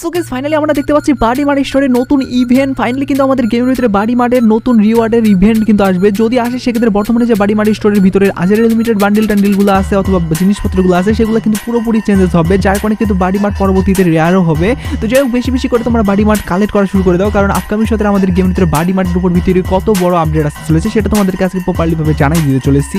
So guess finally আমরা দেখতে পাচ্ছি বাডি স্টোরের নতুন ইভেন্ট ফাইনালি কিন্তু আমাদের গেমের ভিতরে বাডি মার্টের নতুন রিওয়ার্ডের ইভেন্ট কিন্তু আসবে। যদি আসে, সেক্ষেত্রে বর্তমানে যে বাডি স্টোরের ভিতরে আজের লিমিটেড বান্ডিল টান্ডিলগুলো আছে অথবা জিনিসপত্রগুলো আছে, সেগুলো কিন্তু পুরোপুরি চেঞ্জেস হবে, যার কারণে কিন্তু বাডি মার্ট পরবর্তীতে রেয়ারও হবে। তো যাই হোক, বেশি বেশি করে তোমরা বাডি মার্ট কালেক্ট করা শুরু করে দাও, কারণ আপকামিং সাথে আমাদের গেমের ভিতরে বাডি মার্টের উপর ভিত্তি কত বড় আপডেট আসতে চলেছে, সেটা তোমাদেরকে আজকে প্রপারলি ভাবে জানাই দিতে চলেছি।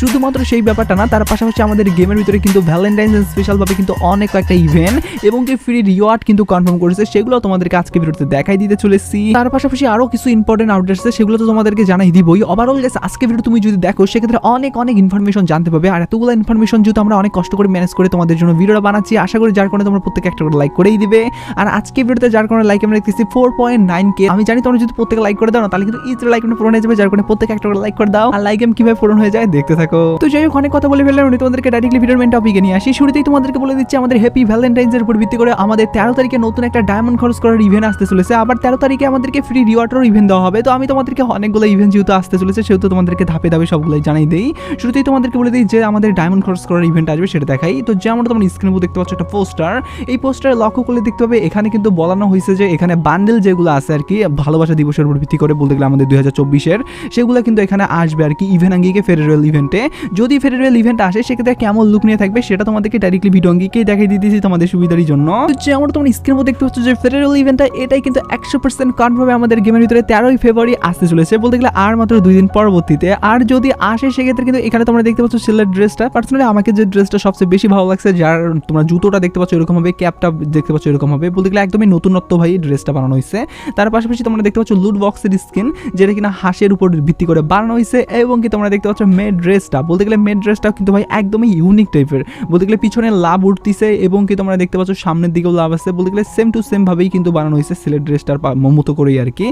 শুধুমাত্র সেই ব্যাপারটা না, তার পাশাপাশি আমাদের গেমের ভিতরে কিন্তু ভ্যালেন্টাইন্স স্পেশাল ভাবে কিন্তু অনেক কয়েকটা ইভেন্ট এবং ফ্রি রিওয়ার্ড কিন্তু কনফার্ম করেছে, সেগুলো তোমাদেরকে আজকে ভিডিওতে দেখাই দিতে চলেছি। তার পাশাপাশি আরও কিছু ইম্পর্টেন্ট আপডেট আছে, সেগুলো তো তোমাদেরকে জানাই দিবই। ওভারঅল গেছে আজকে ভিডিও তুমি যদি দেখো, সেক্ষেত্রে অনেক অনেক ইনফরমেশন জানতে পারবে আর এতগুলো ইনফরমেশন যেহেতু আমরা অনেক কষ্ট করে ম্যানেজ করে তোমাদের জন্য ভিডিওটা বানাচ্ছি, আশা করি যার কারণে তোমরা প্রত্যেক একটা করে লাইক করেই দিবে। আর আজকে ভিডিওতে যার কারণে লাইক আমরা দেখতেছি ফোর পয়েন্ট নাইন কে আমি জানি তোমরা যদি প্রত্যেক লাইক করে দাও না তাহলে কিন্তু ইজ লাইক পূরণ হয়ে যাবে, যার কারণে প্রত্যেক একটা করে লাইক করে দাও। আর লাইক গেম কীভাবে পূরণ হয়ে যায়, দেখতে থাকো। তো যাই হোক, অনেক কথা বলে ফেললাম আমি তোমাদেরকে ডাইরেক্টলি ভিডিওর মেন টপিকে নিয়ে আসি। শুরুতেই তোমাদেরকে বলে দিচ্ছি, আমাদের হ্যাপি ভ্যালেন্টাইন্স এর উপর ভিত্তি করে আমাদের তেরো তারিখে নতুন একটা ডায়মন্ড খরচ করার ইভেন্ট আসতে চলেছে। আবার তেরো তারিখে আমাদেরকে ফ্রি রিওয়ার্ডেরও ইভেন্ট দেওয়া হবে। তো আমি তোমাদেরকে অনেকগুলো ইভেন্ট যেহেতু আসতে চলেছে, সেহেতু তোমাদেরকে ধাপে ধাপে সবগুলোই জানাই দেই। শুরুতেই তোমাদেরকে বলে দিই যে আমাদের ডায়মন্ড খরচ করার ইভেন্ট আসবে সেটা দেখাই। তো যেমন তোমরা স্ক্রিনে দেখতে পাচ্ছ একটা পোস্টার এই পোস্টারে লক্ষ্য করলে দেখতে পাবে, এখানে কিন্তু বলানো হয়েছে যে এখানে বান্ডেল যেগুলো আছে আর কি, ভালোবাসা দিবসের উপর ভিত্তি করে বলতে গেলে আমাদের দুই হাজার চব্বিশের, সেগুলো কিন্তু এখানে আসবে আর কি ইভেন্ট আঙ্গিকে ফেডারেল ইভেন্টে যদি ফেডারেল ইভেন্ট আসে, সেক্ষেত্রে কেমন লুক নিয়ে থাকবে, সেটা তোমাদেরকে ডাইরেক্টলি ভিডিও আঙ্গিকেই দেখাই দিতেছি তোমাদের সুবিধার জন্য। যেমন তোমরা স্ক্রিনের মধ্যে দেখতে পাচ্ছ যে ফেডারেল ইভেন্টটা এটাই কিন্তু একশো পার্সেন্ট কনফার্মে আমাদের গেমের ভিতরে। তেরোই ফেব্রুয়ারি আসতে চলেছে। বলতে গেলে আর মাত্র দুই দিন পরবর্তীতে। আর যদি আসে, সেক্ষেত্রে কিন্তু এখানে তোমরা দেখতে পাচ্ছ ছেলের ড্রেসটা পার্সোনালি আমাকে যে ড্রেসটা সবচেয়ে বেশি ভালো লাগছে, যার তোমরা জুতোটা দেখতে পাচ্ছ এরকম হবে ক্যাপটা দেখতে পাচ্ছ এরকম হবে। বলতে গেলে একদমই নতুনত্ব ভাই ড্রেসটা বানানো হয়েছে। তার পাশাপাশি তোমরা দেখতে পাচ্ছ লুট বক্সের স্কিন যেটা কিনা হাঁসের উপর ভিত্তি করে বানানো হয়েছে, এবং কি তোমরা দেখতে পাচ্ছ মেড ড্রেসটা বলতে গেলে মেড ড্রেসটা কিন্তু ভাই একদমই ইউনিক টাইপের বলতে গেলে পিছনে লাভ উঠতিছে, এবং কি তোমরা দেখতে পাচ্ছ সামনের দিকেও লাভ আছে। বলতে গেলে সেম টু সেম ভাবেই কিন্তু বানানো হয়েছে সিলেট ড্রেসটার মতো করেই আর কি।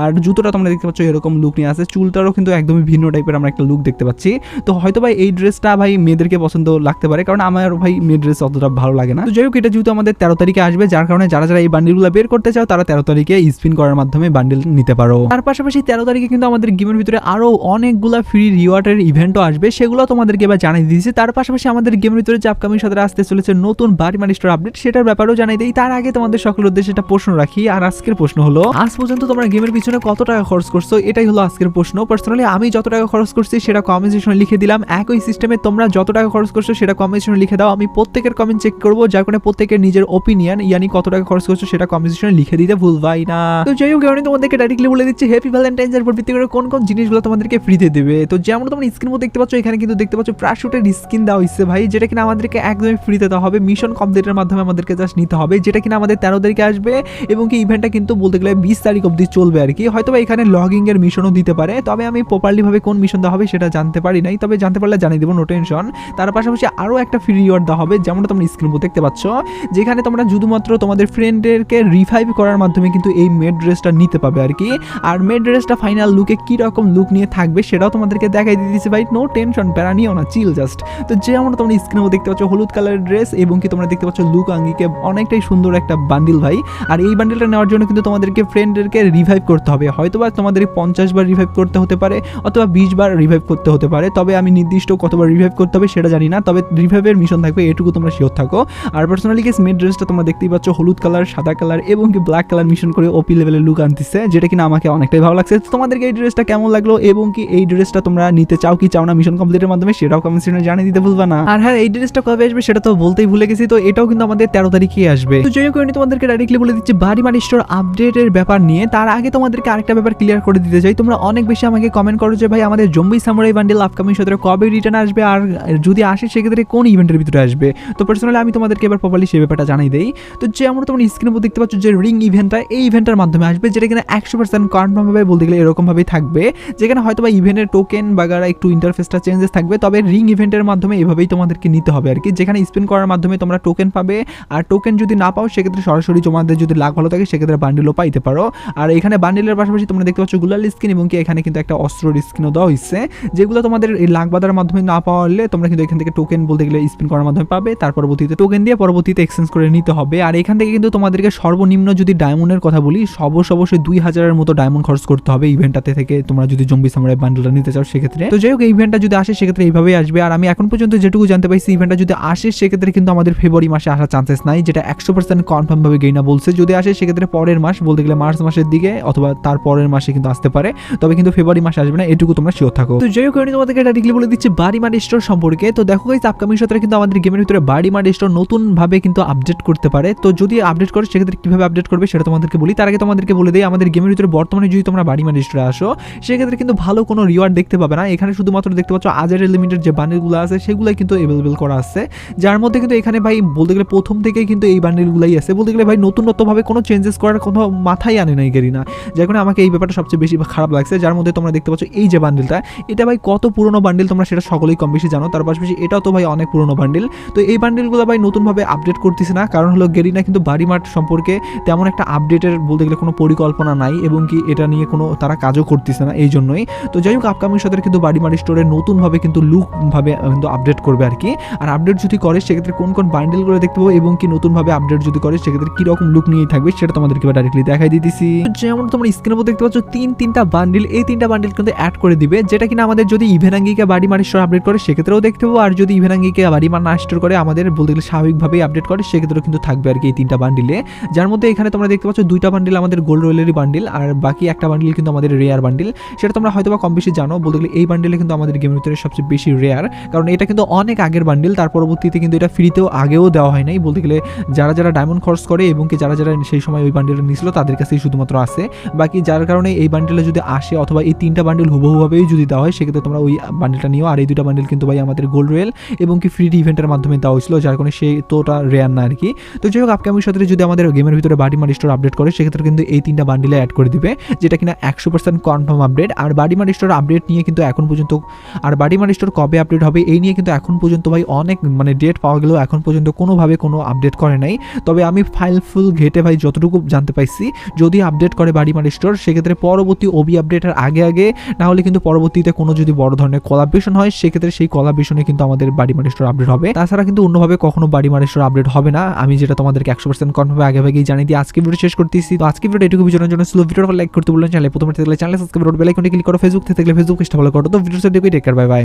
আর জুতোটা তোমরা দেখতে পাচ্ছ এরকম লুক নিয়ে আছে চুলটারও কিন্তু একদমই ভিন্ন টাইপের আমরা একটা লুক দেখতে পাচ্ছি। তো হয়তো ভাই এই ড্রেসটা ভাই মেয়েদেরকে পছন্দ লাগতে পারে, কারণ আমার ভাই মেয়ে ড্রেস অতটা ভালো লাগে না। তো যাই হোক, এটা যেহেতু আমাদের তেরো তারিখে আসবে, যার কারণে যারা যারা এই বান্ডিলগুলো বের করতে চাও, তারা তেরো তারিখে স্পিন করার মাধ্যমে বান্ডিল নিতে পারো। তার পাশাপাশি তেরো তারিখে কিন্তু আমাদের গেমের ভিতরে আরও অনেকগুলো ফ্রি রিওয়ার্ডের ইভেন্টও আসবে, সেগুলো তোমাদেরকে এবার জানিয়ে দিয়েছি। তার পাশাপাশি আমাদের গেমের ভিতরে যে আপকামিং সাথে আসতে চলেছে নতুন বাড়ি মানি স্টোর আপডেট সেটার ব্যাপারেও জানিয়ে দিই। তার তোমাদের সকলের উদ্দেশ্যে একটা প্রশ্ন রাখি, আর আজকের প্রশ্ন হলো, আজ পর্যন্ত তোমরা গেমের পিছনে কত টাকা খরচ করছ? এটাই হলো আজকের প্রশ্ন। পার্সোনালি আমি যত টাকা খরচ করছি, সেটা কমেন্ট সেকশনে লিখে দিলাম। একই সিস্টেমে তোমরা যত টাকা খরচ করছ, সেটা কমেন্ট সেকশনে লিখে দাও। আমি প্রত্যেকের কমেন্ট চেক করব, যার কারণে প্রত্যেকের নিজের ওপিনিয়ন ইয়ানি কত টাকা খরচ করছ, সেটা কমেন্ট সেকশনে লিখে দিতে ভুলবাই না। তো যাই হোক আমি তোমাদেরকে ডাইরেক্টলি বলে দিচ্ছি হ্যাপি ভ্যালেন্টাইন্স এর ভিত্তি করে কোন কোন জিনিসগুলো তোমাদেরকে ফ্রিতে দেবে। তো যেমন তোমরা স্ক্রিন মধ্যে দেখতে পাচ্ছ, এখানে কিন্তু দেখতে পাচ্ছ প্রাশুটের স্কিন দেওয়া হয়েছে ভাই, যেটা কিনা আমাদেরকে একদমই ফ্রিতে দেওয়া হবে। মিশন কমপ্লিটের মাধ্যমে আমাদেরকে জাস্ট নিতে হবে, যেটা কিনা আমাদের তেরো তারিখে আসবে এবং কি ইভেন্টটা কিন্তু বলতে গেলে বিশ তারিখ অবধি চলবে আর কি। হয়তো এখানে লগিং এর মিশনও দিতে পারে, তবে আমি প্রপারলি ভাবে কোন মিশন দেওয়া হবে সেটা জানতে পারি নাই। তবে জানতে পারলে জানিয়ে দেবো নো টেনশন তার পাশাপাশি আরও একটা ফ্রি রিওয়ার্ড দেওয়া হবে, যেমনটা তোমরা স্ক্রিন দেখতে পাচ্ছ, যেখানে তোমরা শুধুমাত্র তোমাদের ফ্রেন্ডদেরকে রিভাইভ করার মাধ্যমে কিন্তু এই মেড ড্রেসটা নিতে পাবে আর কি। আর মেড ড্রেসটা ফাইনাল লুকে কি রকম লুক নিয়ে থাকবে সেটাও তোমাদেরকে দেখাই দিচ্ছি ভাই নো টেনশন প্যারা নিও না চিল জাস্ট তো যেমন তোমরা স্ক্রিনেও দেখতে পাচ্ছ, হলুদ কালারের ড্রেস এবং কি তোমরা দেখতে পাচ্ছ, লুক আঙ্গিকে অনেকটাই সুন্দর একটা বান্ডিল ভাই। আর এই বান্ডিলটা নেওয়ার জন্য কিন্তু তোমাদেরকে ফ্রেন্ডদেরকে রিভাইভ করতে হবে। হয়তো বা তোমাদের পঞ্চাশ বার রিভাইভ করতে হতে পারে, অথবা বিশ বার রিভাইভ করতে হতে পারে। তবে আমি নির্দিষ্ট কতবার রিভাইভ করতে হবে সেটা জানি না। তবে রিভাইভের মিশন থাকবে, এটুকু তোমরা শিওর থাকো। আর পার্সোনালি গেস মেড ড্রেসটা তোমরা দেখতেই পাচ্ছ, হলুদ কালার সাদা কালার এবং কি ব্ল্যাক কালার মিশন করে ওপি লেভেলের লুক আনতেছে, যেটা কিনা আমাকে অনেকটাই ভালো লাগছে। তোমাদেরকে এই ড্রেসটা কেমন লাগল এবং কি এই ড্রেসটা তোমরা নিতে চাও কি চাও না মিশন কমপ্লিটের মাধ্যমে, সেটাও কমেন্ট সেকশনে জানিয়ে দিতে ভুলবা না। আর হ্যাঁ এই ড্রেসটা কবে আসবে সেটা তো বলতেই ভুলে গেছি। তো এটাও কিন্তু আমাদের তেরো তারিখে আসবে। তো যাই হোক আমি তোমাদেরকে ডাইরেক্টলি বলে দিচ্ছি বাড়ি মানি স্টোর আপডেটের ব্যাপার নিয়ে। তার আগে তোমাদেরকে আরেকটা ব্যাপার ক্লিয়ার করে দিতে চাই। তোমরা অনেক বেশি আমাকে কমেন্ট করো যে, ভাই, আমাদের জম্বি সামুরাই বান্ডেল আপকামিং সতেরো কবে রিটার্ন আসবে? আর যদি আসে, সেক্ষেত্রে কোন ইভেন্টের ভিতরে আসবে? তো পার্সোনালি আমি তোমাদেরকে এবার প্রপারলি সেই ব্যাপারটা জানাই দেই। তো যে আমরা তোমরা স্ক্রিনে দেখতে পাচ্ছ যে রিং ইভেন্টটা এই ইভেন্টের মাধ্যমে আসবে, যেটা কিনা একশো পার্সেন্ট কনফার্মভাবে বলতে গেলে এরকমভাবেই থাকবে। যেখানে হয়তো বা ইভেন্টের টোকেন বাগারা একটু ইন্টারফেসটা চেঞ্জেস থাকবে, তবে রিং ইভেন্টের মাধ্যমে এভাবেই তোমাদেরকে নিতে হবে আর কি যেখানে স্পিন করার মাধ্যমে তোমরা টোকেন পাবে, আর টোকেন যদি না পাও সেক্ষেত্রে সরাসরি তোমাদের যদি লাভ ভালো থাকে, সেক্ষেত্রে বান্ডিলও পাইতে পারো। আর এখানে বান্ডিলের পাশাপাশি তোমরা দেখতে পাচ্ছ গুলাল স্কিন এবং কি এখানে কিন্তু একটা অস্ত্র স্কিনও দেওয়া হয়েছে যেগুলো তোমাদের এই লাখ মাধ্যমে না পাওয়ালে তোমরা কিন্তু এখান থেকে টোকেন বলতে গেলে স্পিন করার মাধ্যমে পাবে। তার পরবর্তীতে টোকেন দিয়ে পরবর্তীতে এক্সচেঞ্জ করে নিতে হবে। আর এখান থেকে কিন্তু তোমাদেরকে সর্বনিম্ন যদি ডায়মন্ডের কথা বলি অবশ্য অবশ্যই দুই হাজারের মতো ডায়মন্ড খরচ করতে হবে ইভেন্টটাতে থেকে। তোমরা যদি জম্বি সামরাই বান্ডেলটা নিতে চাও, সেক্ষেত্রে। তো যাই হোক ইভেন্টটা যদি আসে, সেক্ষেত্রে এইভাবেই আসবে। আর আমি এখন পর্যন্ত যেটুকু জানতে পারছি ইভেন্টটা যদি আসে, সেক্ষেত্রে কিন্তু আমাদের ফেব্রুয়ারি মাসে আসার চান্সেস নাই, যেটা একশো পার্সেন্ট কনফার্ম ভাবে গেইনা বলছে। যদি আসে, সেক্ষেত্রে পরের মাস, বলতে গেলে মার্চ মাসের দিকে, অথবা তার পরের মাসে কিন্তু আসতে পারে। তবে কিন্তু ফেব্রুয়ারি মাসে আসবে না, এটুকু তোমরা শিওর থাকো। তো যাই হোক আমি তোমাদেরকে ডাইরেক্টলি বলে দিচ্ছি বাড়ি মার্ট স্টোর সম্পর্কে। তো দেখো গাইস আপকামিং সপ্তাহে কিন্তু আমাদের গেমের ভিতরে বাড়ি মার্ট স্টোর নতুন ভাবে কিন্তু আপডেট করতে পারে। তো যদি আপডেট করে, সেক্ষেত্রে কীভাবে আপডেট করবে সেটা তোমাদেরকে বলি। তার আগে তোমাদেরকে বলে দিই, আমাদের গেমের ভিতরে বর্তমানে যদি তোমরা বাড়ি মার্ট স্টোরে আসো, সেক্ষেত্রে কিন্তু ভালো কোনো রিওয়ার্ড দেখতে পাবে না। এখানে শুধুমাত্র দেখতে পাচ্ছ আজার লিমিটেড যে বান্ডেলগুলো আছে সেগুলো কিন্তু অ্যাভেলেবেল করা আছে। যার মধ্যে কিন্তু এখানে ভাই, বলতে গেলে প্রথম থেকে কিন্তু এই বান্ডেলগুলাই আছে। বলতে গেলে ভাই, নতুনত্বভাবে কোনো চেঞ্জেস করার কোনো মাথায় আনে নাই গেরি না যার কারণে আমাকে এই ব্যাপারটা সবচেয়ে বেশি খারাপ লাগছে। যার মধ্যে তোমরা দেখতে পাচ্ছ এই যে বান্ডেলটা এটা ভাই কত পুরনো বান্ডেল তোমরা সেটা সকলেই কম বেশি জানো। তার পাশাপাশি এটাও তো ভাই অনেক পুরনো বান্ডেল তো এই বান্ডেলগুলো ভাই নতুনভাবে আপডেট করতেছে না। কারণ হলো গেরিনা কিন্তু বাড়ি মাঠ সম্পর্কে তেমন একটা আপডেটের বলতে গেলে কোনো পরিকল্পনা নাই এবং কি এটা নিয়ে কোনো তারা কাজও করতেছে না এই জন্যই। তো যাই হোক আপকামিং সাথে কিন্তু বাড়ি মারি স্টোরে নতুনভাবে কিন্তু লুকভাবে কিন্তু আপডেট করবে আর কি। আর আপডেট যদি করে, সেক্ষেত্রে কোন কোন বান্ডেলগুলো দেখতে পাবো এবং কি নতুনভাবে আপডেট যদি করে, সেক্ষেত্রে কীরকম লুক নিয়ে থাকবে সেটা তোমাদেরকে ডাইরেক্টলি দেখাই দিতেছি। যেমন তোমরা স্ক্রিনের মধ্যে দেখতে পাচ্ছ, তিন, তিনটা বান্ডিল এই তিনটা বান্ডিল কিন্তু অ্যাড করে দিবে, যেটা কিনা আমাদের যদি ইভেনাঙ্গিকে বাড়ি মারি স্টোর আপডেট করে, সেক্ষেত্রেও দেখতে পাবো, আর যদি ইভেনাঙ্গিকে বাড়ি মার না স্টোর করে, আমাদের বলতে গেলে স্বাভাবিকভাবেই আপডেট করে, সেক্ষেত্রেও কিন্তু থাকবে আর কি এই তিনটা বান্ডিলে যার মধ্যে এখানে তোমরা দেখতে পাচ্ছ, দুইটা বান্ডিল আমাদের গোল্ড রয়েলেরই বান্ডিল আর বাকি একটা বান্ডিল কিন্তু আমাদের রেয়ার বান্ডিল সেটা তোমরা হয়তো বা কম বেশি জানো, বলতে গেলে এই বান্ডিলে কিন্তু আমাদের গেমের ভিতরে সবচেয়ে বেশি রেয়ার কারণ এটা কিন্তু অনেক আগের বান্ডিল তার পরবর্তীতে কিন্তু এটা ফ্রিতেও আগেও দেওয়া হয় নাই। বলতে গেলে যারা যারা খরচ করে এবং কি যারা যারা সেই সময় ওই বান্ডিলটা নিয়েছিল তাদের কাছেই শুধুমাত্র আসে বাকি যার কারণে এই বান্ডিলে যদি আসে অথবা এই তিনটা বান্ডিল হুবহুভাবেই যদি দেওয়া হয়, সেক্ষেত্রে তোমরা ওই বান্ডিলটা নিও। আর এই দুটা বান্ডিল কিন্তু ভাই আমাদের গোল্ড রয়েল এবং কি ফ্রি ইভেন্টের মাধ্যমে দেওয়া হয়েছিল, যার কারণে সেই তোটা রেয়ার না আর কি তো যাই হোক আপকামিং সাথে যদি আমাদের গেমের ভিতরে বাড়ি মার স্টোর আপডেট করে, সেক্ষেত্রে কিন্তু এই তিনটা বান্ডিলে অ্যাড করে দিবে, যেটা কিনা একশো পার্সেন্ট কনফার্ম আপডেট আর বাড়ি মার স্টোর আপডেট নিয়ে কিন্তু এখন পর্যন্ত, আর বাড়ি মার স্টোর কবে আপডেট হবে, এই নিয়ে কিন্তু এখন পর্যন্ত ভাই অনেক মানে ডেট পাওয়া গেলেও এখন পর্যন্ত কোনোভাবে কোনো আপডেট করে নাই। তবে আমি ফাইল ফুল ঘেটে ভাই যতটুকু জানতে পাইছি, যদি আপডেট করে বাড়ি মার স্টোর সেক্ষেত্রে পরবর্তী ওবি আপডেটের আগে আগে, না হলে কিন্তু পরবর্তীতে কোনো যদি বড় ধরনের কলাবেশন হয়, সেক্ষেত্রে সেই কলাবেশনে কিন্তু আমাদের বাড়ি মার স্টোর আপডেট হবে। তাছাড়া কিন্তু অন্যভাবে কখনো বাড়ি মার স্টোর আপডেট হবে না। আমি যেটা তোমাদেরকে একশো পার্সেন্ট কনফার্ম আগে আগেই জানিয়ে দিয়ে আজকে ভিডিও শেষ করতেছি। তো আজকে ভিডিও এটুকু বিজনের জন্য স্লো ভিডিওটা লাইক করতে বললেন চ্যানেল প্রথমে চ্যানেল সাবস্ক্রাইব বেল আইকনে ক্লিক করো ফেসবুক থেকে থাকলে ফেসবুক পেজটা ফলো করো। তো ভিডিও সাথে টেক কেয়ার বাই বাই